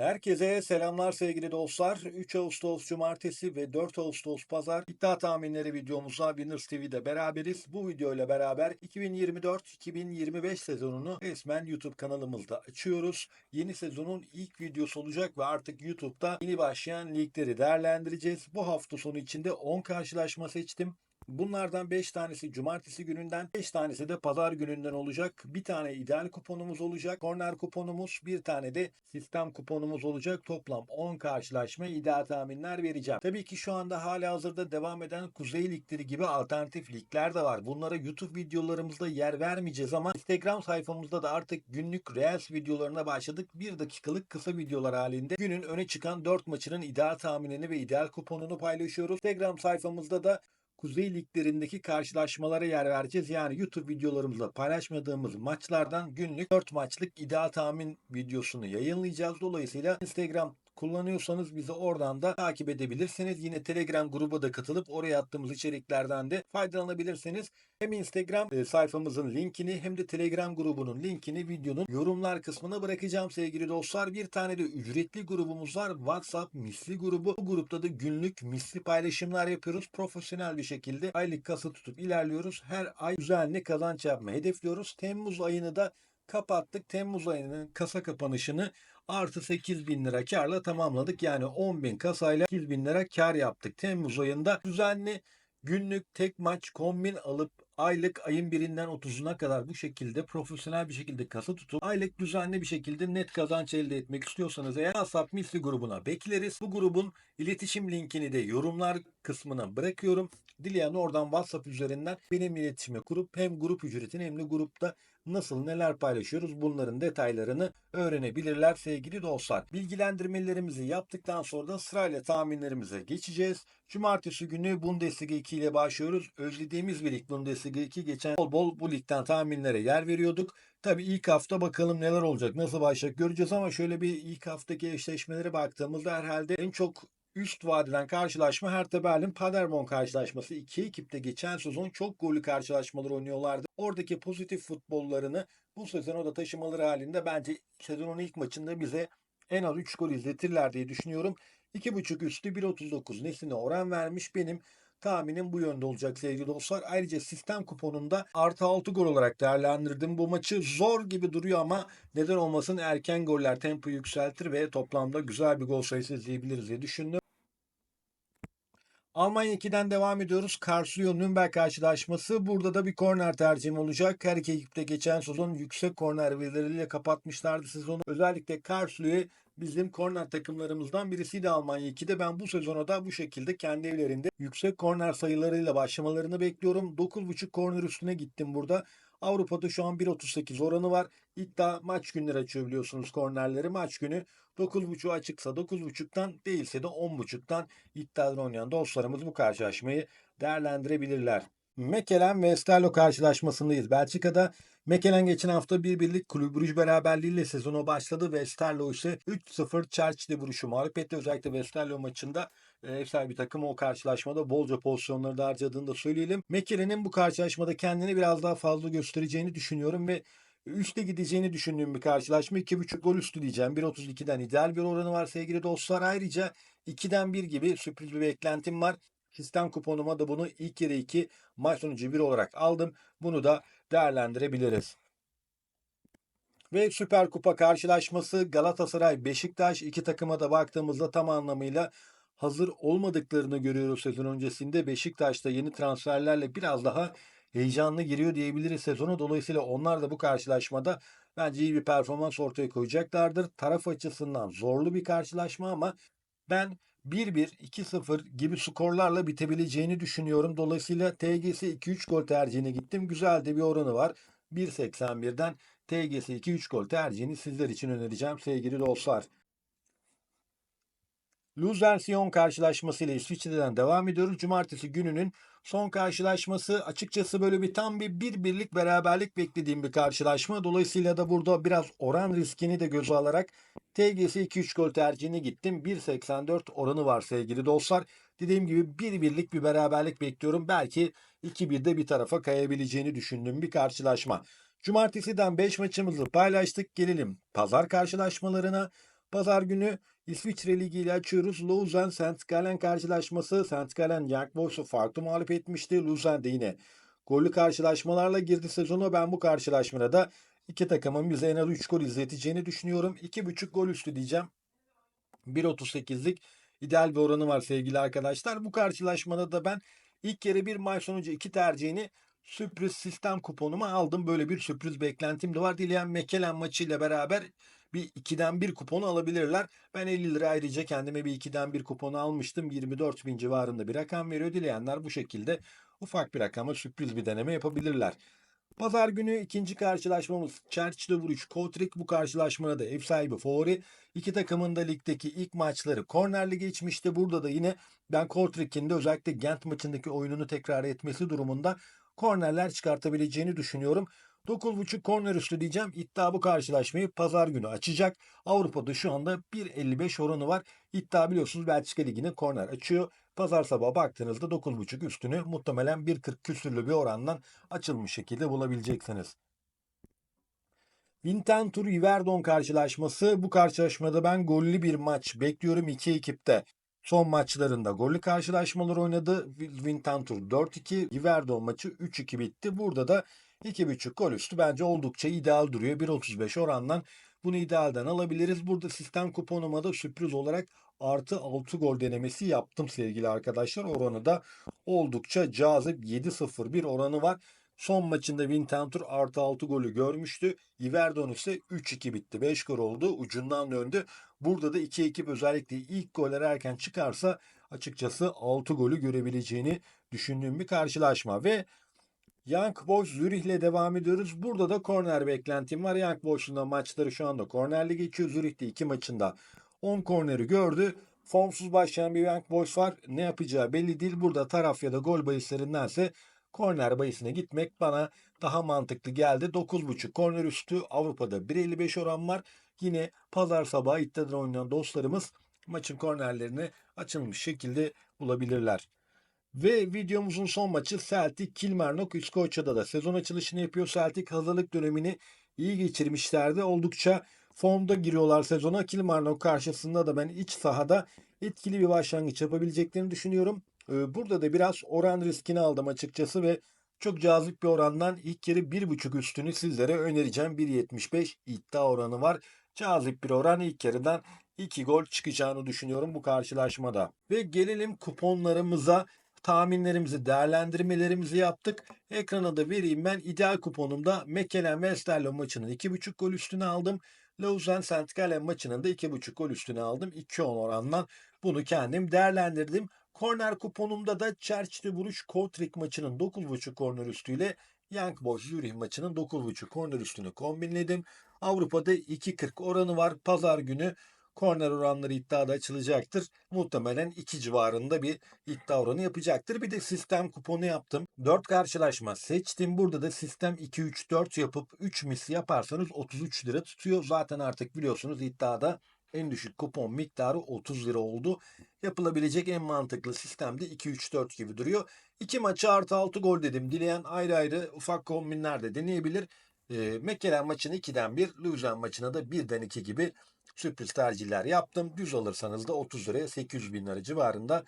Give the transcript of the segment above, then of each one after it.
Herkese selamlar sevgili dostlar. 3 Ağustos Cumartesi ve 4 Ağustos Pazar iddia tahminleri videomuzla Winners TV'de beraberiz. Bu video ile beraber 2024-2025 sezonunu resmen YouTube kanalımızda açıyoruz. Yeni sezonun ilk videosu olacak ve artık YouTube'da yeni başlayan ligleri değerlendireceğiz. Bu hafta sonu içinde 10 karşılaşma seçtim. Bunlardan 5 tanesi cumartesi gününden, 5 tanesi de pazar gününden olacak. Bir tane ideal kuponumuz olacak. Korner kuponumuz, bir tane de sistem kuponumuz olacak. Toplam 10 karşılaşma ideal tahminler vereceğim. Tabii ki şu anda hala hazırda devam eden Kuzey Ligleri gibi alternatif ligler de var. Bunlara YouTube videolarımızda yer vermeyeceğiz ama Instagram sayfamızda da artık günlük Reels videolarına başladık. 1 dakikalık kısa videolar halinde günün öne çıkan 4 maçının ideal tahminini ve ideal kuponunu paylaşıyoruz. Instagram sayfamızda da Kuzey liglerindeki karşılaşmalara yer vereceğiz. Yani YouTube videolarımızda paylaşmadığımız maçlardan günlük 4 maçlık ideal tahmin videosunu yayınlayacağız. Dolayısıyla Instagram kullanıyorsanız bizi oradan da takip edebilirsiniz. Yine Telegram gruba da katılıp oraya attığımız içeriklerden de faydalanabilirsiniz. Hem Instagram e, sayfamızın linkini hem de Telegram grubunun linkini videonun yorumlar kısmına bırakacağım sevgili dostlar. Bir tane de ücretli grubumuz var. WhatsApp misli grubu. Bu grupta da günlük misli paylaşımlar yapıyoruz. Profesyonel bir şekilde aylık kasa tutup ilerliyoruz. Her ay düzenli kazanç yapmayı hedefliyoruz. Temmuz ayını da kapattık. Temmuz ayının kasa kapanışını artı 8 bin lira karla tamamladık. Yani 10 bin kasayla 8 bin lira kar yaptık. Temmuz ayında düzenli günlük tek maç kombin alıp aylık ayın birinden 30'una kadar bu şekilde profesyonel bir şekilde kasa tutup aylık düzenli bir şekilde net kazanç elde etmek istiyorsanız eğer WhatsApp misli grubuna bekleriz. Bu grubun iletişim linkini de yorumlar kısmına bırakıyorum. Dileyen oradan WhatsApp üzerinden benim iletişime kurup hem grup ücretini hem de grupta nasıl neler paylaşıyoruz bunların detaylarını öğrenebilirler sevgili dostlar. Bilgilendirmelerimizi yaptıktan sonra da sırayla tahminlerimize geçeceğiz. Cumartesi günü Bundesliga 2 ile başlıyoruz. Özlediğimiz bir lig Bundesliga 2 geçen bol bol bu ligden tahminlere yer veriyorduk. Tabii ilk hafta bakalım neler olacak, nasıl başlayacak göreceğiz ama şöyle bir ilk haftaki eşleşmelere baktığımızda herhalde en çok üst vadeden karşılaşma Hertha Berlin Paderborn karşılaşması. İki ekip de geçen sezon çok gollü karşılaşmalar oynuyorlardı. Oradaki pozitif futbollarını bu sezona da taşımaları halinde bence sezonun ilk maçında bize en az 3 gol izletirler diye düşünüyorum. 2.5 üstü 1.39 nesine oran vermiş benim tahminim bu yönde olacak sevgili dostlar. Ayrıca sistem kuponunda artı 6 gol olarak değerlendirdim. Bu maçı zor gibi duruyor ama neden olmasın erken goller tempo yükseltir ve toplamda güzel bir gol sayısı izleyebiliriz diye düşündüm. Almanya 2'den devam ediyoruz. Karlsruhe Nürnberg karşılaşması. Burada da bir korner tercihim olacak. Her iki ekipte geçen sezon yüksek korner verileriyle kapatmışlardı sezonu. Özellikle Karlsruhe bizim korner takımlarımızdan birisiydi Almanya 2'de. Ben bu sezona da bu şekilde kendi evlerinde yüksek korner sayılarıyla başlamalarını bekliyorum. 9.5 korner üstüne gittim burada. Avrupa'da şu an 1.38 oranı var. İddia maç günleri açıyor biliyorsunuz kornerleri. Maç günü 9.5 açıksa 9.5'tan değilse de 10.5'tan iddiadan oynayan dostlarımız bu karşılaşmayı değerlendirebilirler. Mekelen ve Esterlo karşılaşmasındayız. Belçika'da Mekelen geçen hafta bir birlik Kulüp Brugge beraberliğiyle sezonu başladı ve Esterlo ise 3-0 Church'de vuruşu mağlup etti. Özellikle Westerlo maçında e, ev sahibi takım o karşılaşmada bolca pozisyonları da harcadığını da söyleyelim. Mekelen'in bu karşılaşmada kendini biraz daha fazla göstereceğini düşünüyorum ve üste gideceğini düşündüğüm bir karşılaşma. 2.5 gol üstü diyeceğim. 1.32'den ideal bir oranı var sevgili dostlar. Ayrıca 2'den 1 gibi sürpriz bir beklentim var. Sistem kuponuma da bunu ilk yarı 2 maç sonucu 1 olarak aldım. Bunu da değerlendirebiliriz. Ve Süper Kupa karşılaşması Galatasaray Beşiktaş iki takıma da baktığımızda tam anlamıyla hazır olmadıklarını görüyoruz sezon öncesinde. Beşiktaş da yeni transferlerle biraz daha heyecanlı giriyor diyebiliriz sezonu. Dolayısıyla onlar da bu karşılaşmada bence iyi bir performans ortaya koyacaklardır. Taraf açısından zorlu bir karşılaşma ama ben 1-1, 2-0 gibi skorlarla bitebileceğini düşünüyorum. Dolayısıyla TGS 2-3 gol tercihine gittim. Güzel de bir oranı var. 1.81'den TGS 2-3 gol tercihini sizler için önereceğim sevgili dostlar. Luzern-Sion karşılaşması ile İsviçre'den devam ediyoruz. Cumartesi gününün son karşılaşması açıkçası böyle bir tam bir bir birlik beraberlik beklediğim bir karşılaşma. Dolayısıyla da burada biraz oran riskini de göze alarak TGS 2-3 gol tercihine gittim. 1.84 oranı var sevgili dostlar. Dediğim gibi bir birlik bir beraberlik bekliyorum. Belki 2-1'de bir tarafa kayabileceğini düşündüğüm bir karşılaşma. Cumartesiden 5 maçımızı paylaştık. Gelelim pazar karşılaşmalarına. Pazar günü İsviçre Ligi ile açıyoruz. Lausanne St. Gallen karşılaşması. St. Gallen Young Boys'u farklı mağlup etmişti. Lausanne de yine gollü karşılaşmalarla girdi sezona. Ben bu karşılaşmada da iki takımın bize en az 3 gol izleteceğini düşünüyorum. 2.5 gol üstü diyeceğim. 1.38'lik ideal bir oranı var sevgili arkadaşlar. Bu karşılaşmada da ben ilk yarı bir maç sonucu iki tercihini sürpriz sistem kuponuma aldım. Böyle bir sürpriz beklentim de var. Dileyen Mekelen maçıyla beraber bir 2'den 1 kuponu alabilirler. Ben 50 lira ayrıca kendime bir 2'den 1 kuponu almıştım. 24 bin civarında bir rakam veriyor. Dileyenler bu şekilde ufak bir rakama sürpriz bir deneme yapabilirler. Pazar günü ikinci karşılaşmamız Church'de vuruş Kotrik bu karşılaşmada da ev sahibi favori. İki takımın da ligdeki ilk maçları kornerli geçmişti. Burada da yine ben Kotrik'in de özellikle Gent maçındaki oyununu tekrar etmesi durumunda kornerler çıkartabileceğini düşünüyorum. 9.5 korner üstü diyeceğim. İddia bu karşılaşmayı pazar günü açacak. Avrupa'da şu anda 1.55 oranı var. İddia biliyorsunuz Belçika Ligi'nin korner açıyor. Pazar sabahı baktığınızda 9.5 üstünü muhtemelen 1.40 küsürlü bir orandan açılmış şekilde bulabileceksiniz. Vintentur Yverdon karşılaşması. Bu karşılaşmada ben gollü bir maç bekliyorum iki ekipte. Son maçlarında gollü karşılaşmalar oynadı. Vintentur 4-2, Yverdon maçı 3-2 bitti. Burada da 2.5 gol üstü bence oldukça ideal duruyor. 1.35 orandan bunu idealden alabiliriz. Burada sistem kuponuma da sürpriz olarak artı 6 gol denemesi yaptım sevgili arkadaşlar. Oranı da oldukça cazip 7-0 bir oranı var. Son maçında Wintentur artı 6 golü görmüştü. Yverdon ise 3-2 bitti. 5 gol oldu. Ucundan döndü. Burada da iki ekip özellikle ilk goller erken çıkarsa açıkçası 6 golü görebileceğini düşündüğüm bir karşılaşma. Ve Young Boys Zürih'le devam ediyoruz. Burada da korner beklentim var. Young Boys'un da maçları şu anda kornerli geçiyor. Zürih'te iki maçında 10 korneri gördü. Formsuz başlayan bir Young Boys var. Ne yapacağı belli değil. Burada taraf ya da gol bahislerindense korner bahisine gitmek bana daha mantıklı geldi. 9.5 korner üstü Avrupa'da 1.55 oran var. Yine pazar sabahı iddiadan oynayan dostlarımız maçın kornerlerini açılmış şekilde bulabilirler. Ve videomuzun son maçı Celtic Kilmarnock İskoçya'da da sezon açılışını yapıyor. Celtic hazırlık dönemini iyi geçirmişlerdi. Oldukça formda giriyorlar sezona. Kilmarnock karşısında da ben iç sahada etkili bir başlangıç yapabileceklerini düşünüyorum. Ee, Burada da biraz oran riskini aldım açıkçası ve çok cazip bir orandan ilk yarı 1.5 üstünü sizlere önereceğim. 1.75 iddia oranı var. Cazip bir oran ilk yarıdan 2 gol çıkacağını düşünüyorum bu karşılaşmada. Ve gelelim kuponlarımıza tahminlerimizi, değerlendirmelerimizi yaptık. Ekrana da vereyim ben. ideal kuponumda Mekelen Westerlo maçının 2.5 gol üstüne aldım. Lausanne St. Gallen maçının da 2.5 gol üstüne aldım. 2-10 orandan bunu kendim değerlendirdim. Korner kuponumda da Church'te vuruş Kortrijk maçının 9.5 korner üstüyle Young Boys Zürih maçının 9.5 korner üstünü kombinledim. Avrupa'da 2.40 oranı var. Pazar günü korner oranları iddiada açılacaktır. Muhtemelen 2 civarında bir iddia oranı yapacaktır. Bir de sistem kuponu yaptım. 4 karşılaşma seçtim. Burada da sistem 2-3-4 yapıp 3 mis yaparsanız 33 lira tutuyor. Zaten artık biliyorsunuz iddiada en düşük kupon miktarı 30 lira oldu. Yapılabilecek en mantıklı sistemde 2-3-4 gibi duruyor. İki maçı artı 6 gol dedim. Dileyen ayrı ayrı ufak kombinler de deneyebilir. E, Mekkelen maçını 2'den 1, Luzern maçına da 1'den 2 gibi sürpriz tercihler yaptım. Düz alırsanız da 30 liraya 800 bin lira civarında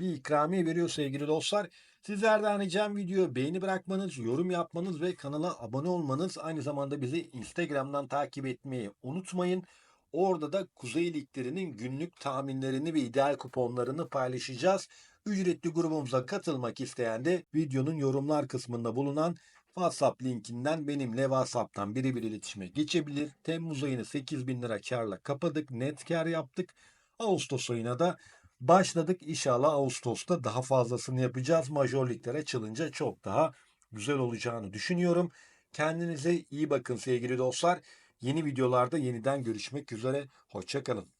bir ikramiye veriyor sevgili dostlar. Sizlerden ricam videoyu beğeni bırakmanız, yorum yapmanız ve kanala abone olmanız. Aynı zamanda bizi Instagram'dan takip etmeyi unutmayın. Orada da Kuzey Liglerinin günlük tahminlerini ve ideal kuponlarını paylaşacağız. Ücretli grubumuza katılmak isteyen de videonun yorumlar kısmında bulunan WhatsApp linkinden benimle WhatsApp'tan birebir iletişime geçebilir. Temmuz ayını 8 bin lira karla kapadık. Net kar yaptık. Ağustos ayına da başladık. İnşallah Ağustos'ta daha fazlasını yapacağız. Major liglere açılınca çok daha güzel olacağını düşünüyorum. Kendinize iyi bakın sevgili dostlar. Yeni videolarda yeniden görüşmek üzere. Hoşçakalın.